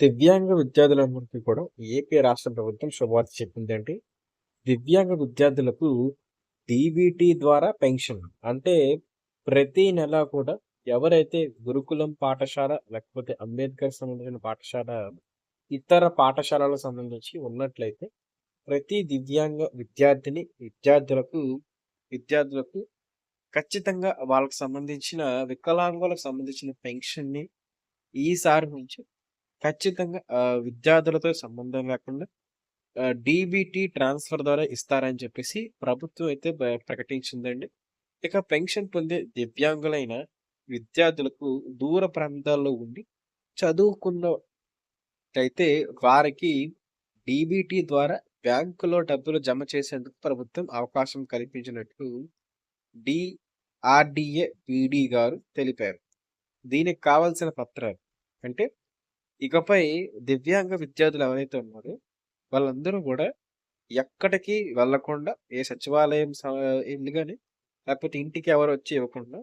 దివ్యాంగ విద్యార్థులందరికీ కూడా ఏపీ రాష్ట్ర ప్రభుత్వం శుభవార్త చెప్పిందంటే దివ్యాంగ విద్యార్థులకు డీబీటీ ద్వారా పెన్షన్. అంటే ప్రతి నెల కూడా ఎవరైతే గురుకులం పాఠశాల లేకపోతే అంబేద్కర్ సంబంధించిన పాఠశాల ఇతర పాఠశాలలకు సంబంధించి ఉన్నట్లయితే ప్రతి దివ్యాంగ విద్యార్థిని విద్యార్థులకు విద్యార్థులకు ఖచ్చితంగా వాళ్ళకి సంబంధించిన వికలాంగులకు సంబంధించిన పెన్షన్ని ఈసారి నుంచి ఖచ్చితంగా విద్యార్థులతో సంబంధం లేకుండా ఆహ్, డీబీటీ ట్రాన్స్‌ఫర్ ద్వారా ఇస్తారని చెప్పేసి ప్రభుత్వం అయితే ప్రకటించిందండి. ఇక పెన్షన్ పొందే దివ్యాంగులైన విద్యార్థులకు దూర ప్రాంతాల్లో ఉండి చదువుకున్నట్టయితే వారికి డీబీటీ ద్వారా బ్యాంకులో డబ్బులు జమ చేసేందుకు ప్రభుత్వం అవకాశం కల్పించినట్లు డిఆర్డిఏ పీడీ గారు తెలిపారు. దీనికి కావాల్సిన పత్రాలు అంటే ఇకపై దివ్యాంగ విద్యార్థులు ఎవరైతే ఉన్నారో వాళ్ళందరూ కూడా ఎక్కడికి వెళ్ళకుండా ఏ సచివాలయం ఏంటి కానీ లేకపోతే ఇంటికి ఎవరు వచ్చి ఇవ్వకుండా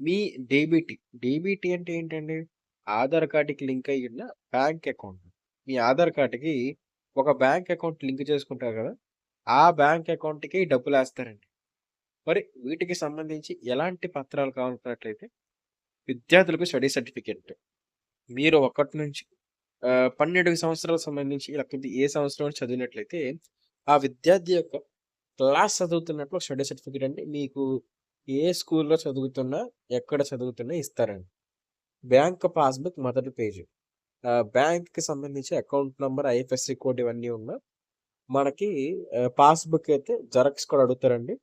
మీ డీబీటీ, డీబీటీ అంటే ఏంటండి? ఆధార్ కార్డ్‌కి లింక్ అయ్యి ఉన్న బ్యాంక్ అకౌంట్. మీ ఆధార్ కార్డ్‌కి ఒక బ్యాంక్ అకౌంట్ లింక్ చేసుకుంటారు కదా! ఆ బ్యాంక్ అకౌంట్‌కి డబ్బులు వేస్తారండి మరి వీటికి సంబంధించి ఎలాంటి పత్రాలు కావాలనుకున్నట్లయితే విద్యార్థులకు స్టడీ సర్టిఫికేట్. మీరు ఒకటి నుంచి పన్నెండు సంవత్సరాలకు సంబంధించి లేకపోతే ఏ సంవత్సరం చదివినట్లయితే ఆ విద్యార్థి యొక్క క్లాస్ చదువుతున్నట్లు స్టడీ సర్టిఫికేట్ అంటే మీకు ఏ స్కూల్‌లో చదువుతున్నా, ఎక్కడ చదువుతున్నా ఇస్తారండి. బ్యాంక్ పాస్‌బుక్ మొదటి పేజీ. బ్యాంక్‌కి సంబంధించి అకౌంట్ నెంబర్ ఐఎఫ్ఎస్‌సి కోడ్ ఇవన్నీ ఉన్నా మనకి పాస్‌బుక్ అయితే జెరాక్స్ కూడా అడుగుతారండి.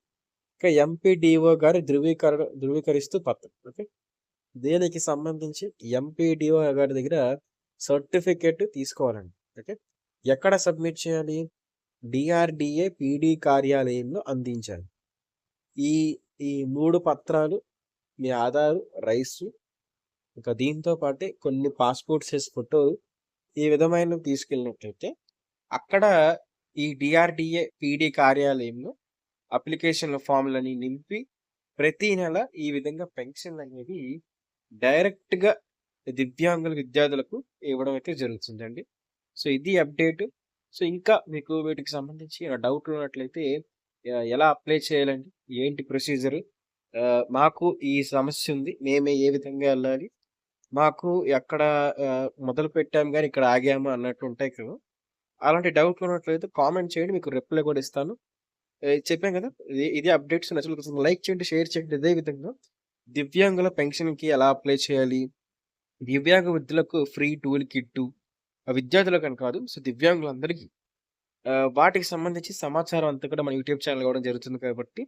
ఇంకా ఎంపీడీఓ గారి ధృవీకరణ ధృవీకరిస్తూ పత్రం. ఓకే. దీనికి సంబంధించి ఎంపీడీఓ గారి దగ్గర సర్టిఫికేట్ తీసుకోవాలండి. ఓకే. ఎక్కడ సబ్మిట్ చేయాలి? డిఆర్డిఏ పీడీ కార్యాలయంలో అందించాలి. ఈ ఈ మూడు పత్రాలు మీ ఆధారు, రైసు ఇంకా దీంతో పాటే కొన్ని పాస్‌పోర్ట్ సైజ్ ఫోటో ఈ విధమైనవి తీసుకెళ్ళినట్లయితే అక్కడ ఈ డిఆర్డిఏ పీడీ కార్యాలయంలో అప్లికేషన్‌ల ఫార్మ్‌లని నింపి ప్రతి నెల ఈ విధంగా పెన్షన్‌లనేవి డైరెక్ట్‌గా దివ్యాంగుల విద్యార్థులకు ఇవ్వడం అయితే జరుగుతుందండి. సో, ఇది అప్డేట్. సో, ఇంకా మీకు వీటికి సంబంధించి డౌట్ డౌట్లు ఉన్నట్లయితే ఎలా అప్లై చేయాలండి? ఏంటి ప్రొసీజర్? మాకు ఈ సమస్య ఉంది. మేమే ఏ విధంగా వెళ్ళాలి మాకు ఎక్కడ మొదలు పెట్టాము కానీ ఇక్కడ ఆగాము అన్నట్టు ఉంటాయి కదా! అలాంటి డౌట్లు ఉన్నట్లయితే కామెంట్ చేయండి. మీకు రిప్లై కూడా ఇస్తాను. చెప్పాం చెప్పాను కదా! ఇది అప్డేట్స్ నచ్చినట్లయితే లైక్ చేయండి, షేర్ చేయండి. ఇదే విధంగా దివ్యాంగుల పెన్షన్‌కి ఎలా అప్లై చేయాలి? దివ్యాంగ వృద్ధులకు ఫ్రీ టూల్ కిట్టు ఆహ్, విద్యార్థులకని కాదు. సో, దివ్యాంగులందరికీ వాటికి సంబంధించి సమాచారం అంతా కూడా మన యూట్యూబ్ ఛానల్ ఇవ్వడం జరుగుతుంది కాబట్టి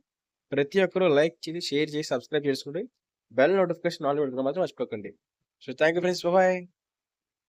ప్రతి ఒక్కరూ లైక్ చేసి, షేర్ చేసి, సబ్స్క్రైబ్ చేసుకోండి. బెల్ నోటిఫికేషన్ ఆల్ పెట్టుకోవడం మాత్రం మర్చిపోకండి. So, thank you friends. Bye